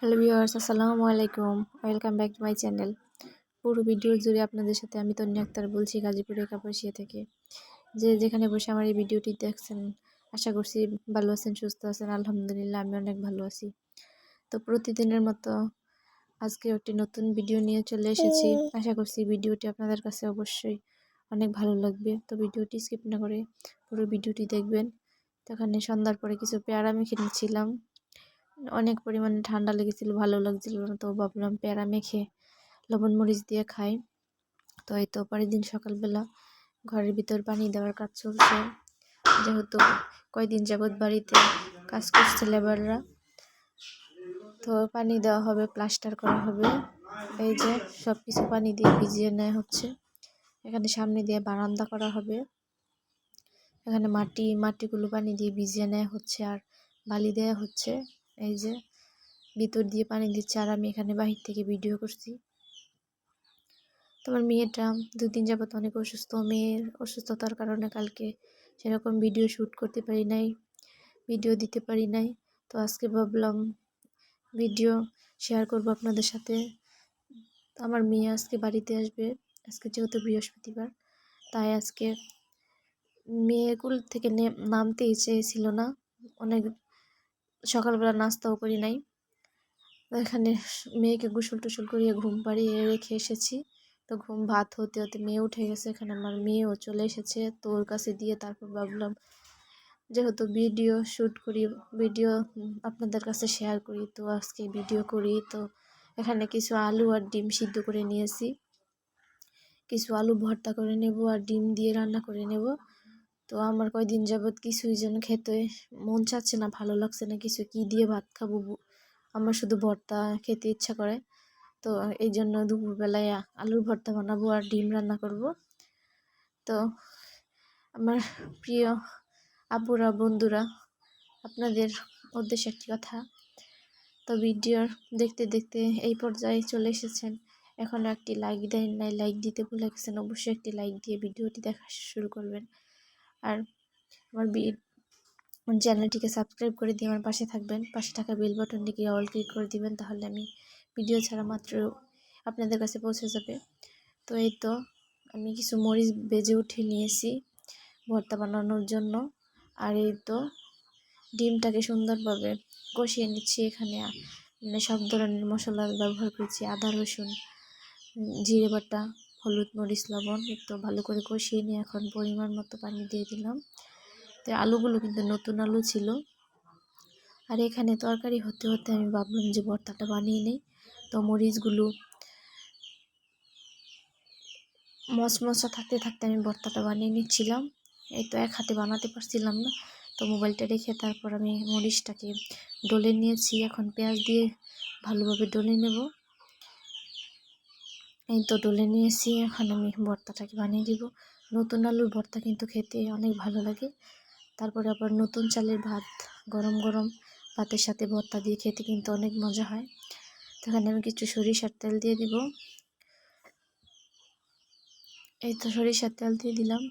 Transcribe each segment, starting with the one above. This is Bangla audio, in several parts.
হ্যালো ভিউয়ার্স, আসসালামু আলাইকুম। Welcome back to my channel পুরো ভিডিও জুড়ে আপনাদের সাথে আমি তন্নি আক্তার বলছি গাজীপুরের কাপাসিয়া থেকে। যে যেখানে বসে আমার এই ভিডিওটি দেখছেন, আশা করছি ভালো আছেন, সুস্থ আছেন, আলহামদুলিল্লাহ আমি অনেক ভালো আছি। তো প্রতিদিনের মতো আজকে একটি নতুন ভিডিও নিয়ে চলে এসেছি। আশা করছি ভিডিওটি আপনাদের কাছে অবশ্যই অনেক ভালো লাগবে। তো ভিডিওটি স্কিপ না করে পুরো ভিডিওটি দেখবেন। তো এখানে সন্ধ্যার পরে কিছু পেয়ারা মেখে নিচ্ছিলাম। অনেক পরিমাণে ঠান্ডা লেগেছিল, ভালো লাগছিল না, তো ভাবলাম প্যারা মেখে লবণ মরিচ দিয়ে খাই। তো এই তো পরের দিন সকালবেলা ঘরের ভিতর পানি দেওয়ার কাজ চলছে। যেহেতু কয়দিন যাবৎ বাড়িতে কাজ করছে লেবাররা তো পানি দেওয়া হবে প্লাস্টার করা হবে। এই যে সব কিছু পানি দিয়ে ভিজিয়ে নেওয়া হচ্ছে। এখানে সামনে দিয়ে বারান্দা করা হবে। এখানে মাটি, মাটিগুলো পানি দিয়ে ভিজিয়ে নেওয়া হচ্ছে আর বালি দেওয়া হচ্ছে। এই যে ভিতর দিয়ে পানি দিচ্ছে আর আমি এখানে বাহির থেকে ভিডিও করছি। তোমার মেয়েটা দুদিন যাবত অনেক অসুস্থ, মেয়ের অসুস্থতার কারণে কালকে সেরকম ভিডিও শ্যুট করতে পারি নাই ভিডিও দিতে পারি নাই। তো আজকে ভাবলাম ভিডিও শেয়ার করব আপনাদের সাথে। আমার মেয়ে আজকে বাড়িতে আসবে, আজকে যেহেতু বৃহস্পতিবার, তাই আজকে মেয়ে কুল থেকে নামতেই চেয়েছিল না। অনেক সকালবেলা নাস্তাও করি নাই। এখানে মেয়েকে গোসল টুসল করিয়ে ঘুম পাড়িয়ে রেখে এসেছি। তো ঘুম ভাত হতে হতে মেয়ে উঠে গেছে, এখানে আমার মেয়েও চলে এসেছে। তো ওর কাছে দিয়ে তারপর ভাবলাম, যেহেতু ভিডিও শ্যুট করি, ভিডিও আপনাদের কাছে শেয়ার করি, তো আজকে ভিডিও করি। তো এখানে কিছু আলু আর ডিম সিদ্ধ করে নিয়েছি। কিছু আলু ভর্তা করে নেব আর ডিম দিয়ে রান্না করে নেব। তো আমার কয়দিন যাবৎ কিছুই যেন খেতে মন চাচ্ছে না, ভালো লাগছে না কিছু। কি দিয়ে ভাত খাব আমার শুধু ভর্তা খেতে ইচ্ছা করে। তো এই জন্য দুপুরবেলায় আলুর ভর্তা বানাবো আর ডিম রান্না করব। তো আমার প্রিয় আপুরা, বন্ধুরা, আপনাদের উদ্দেশ্যে একটি কথা। তো ভিডিওর দেখতে দেখতে এই পর্যায়ে চলে এসেছেন। এখনও একটি লাইক দেন নাই লাইক দিতে ভুলে গেছেন, অবশ্যই একটি লাইক দিয়ে ভিডিওটি দেখা শুরু করবেন। আর আমার বি চ্যানেলটিকে সাবস্ক্রাইব করে দিয়ে আমার পাশে থাকবেন। পাশে থাকা বেল বাটনটিকে অল ক্লিক করে দিবেন, তাহলে আমি ভিডিও ছাড়া মাত্র আপনাদের কাছে পৌঁছে যাবে। তো এই তো আমি কিছু মরিচ বেজে উঠে নিয়েছি ভর্তা বানানোর জন্য। আর এই তো ডিমটাকে সুন্দরভাবে কষিয়ে নিচ্ছি এখানে। মানে সব ধরনের মশলা ব্যবহার করেছি, আদা রসুন, জিরে বাটা হলুদ, মরিচ, লবণ একটু ভালো করে কষিয়ে নিয়ে এখন পরিমাণ মতো পানি দিয়ে দিলাম। তো আলুগুলো কিন্তু নতুন আলু ছিল। আর এখানে তরকারি হতে হতে আমি ভাবলাম যে ভর্তাটা বানিয়ে নেই। তো মরিচগুলো মশমশা থাকতে থাকতে আমি ভর্তাটা বানিয়ে নিচ্ছিলাম। এই তো এক হাতে বানাতে পারছিলাম না। তো মোবাইলটা রেখে তারপর আমি মরিচটাকে ডলে নিয়েছি। এখন পেঁয়াজ দিয়ে ভালোভাবে ডলে নেব। এই তো ডলে নিয়েছি, এখন আমি ভর্তাটাকে বানিয়ে দিব। নতুন আলুর ভর্তা কিন্তু খেতে অনেক ভালো লাগে। তারপরে আবার নতুন চালের ভাত, গরম গরম ভাতের সাথে ভর্তা দিয়ে খেতে কিন্তু অনেক মজা হয়। তো এখানে আমি কিছু সরিষার তেল দিয়ে দিব। এই তো সরিষার তেল দিয়ে দিলাম।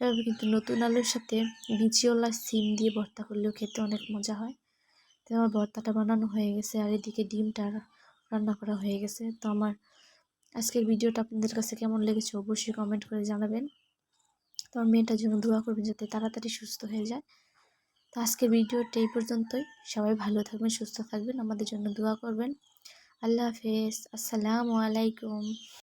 এভাবে কিন্তু নতুন আলুর সাথে বিচিওলা সিম দিয়ে ভর্তা করলেও খেতে অনেক মজা হয়। তো আমার ভর্তাটা বানানো হয়ে গেছে আর এদিকে ডিমটা রান্না করা হয়ে গেছে। তো আমার আজকের ভিডিওটা আপনাদের কাছে কেমন লেগেছে অবশ্যই কমেন্ট করে জানাবেন। তো মেয়েটার জন্য দোয়া করবেন যাতে তাড়াতাড়ি সুস্থ হয়ে যায়। তো আজকের ভিডিওটা এই পর্যন্তই। সবাই ভালো থাকবেন, সুস্থ থাকবেন। আমাদের জন্য দোয়া করবেন। আল্লাহ হাফেজ। আসসালামু আলাইকুম।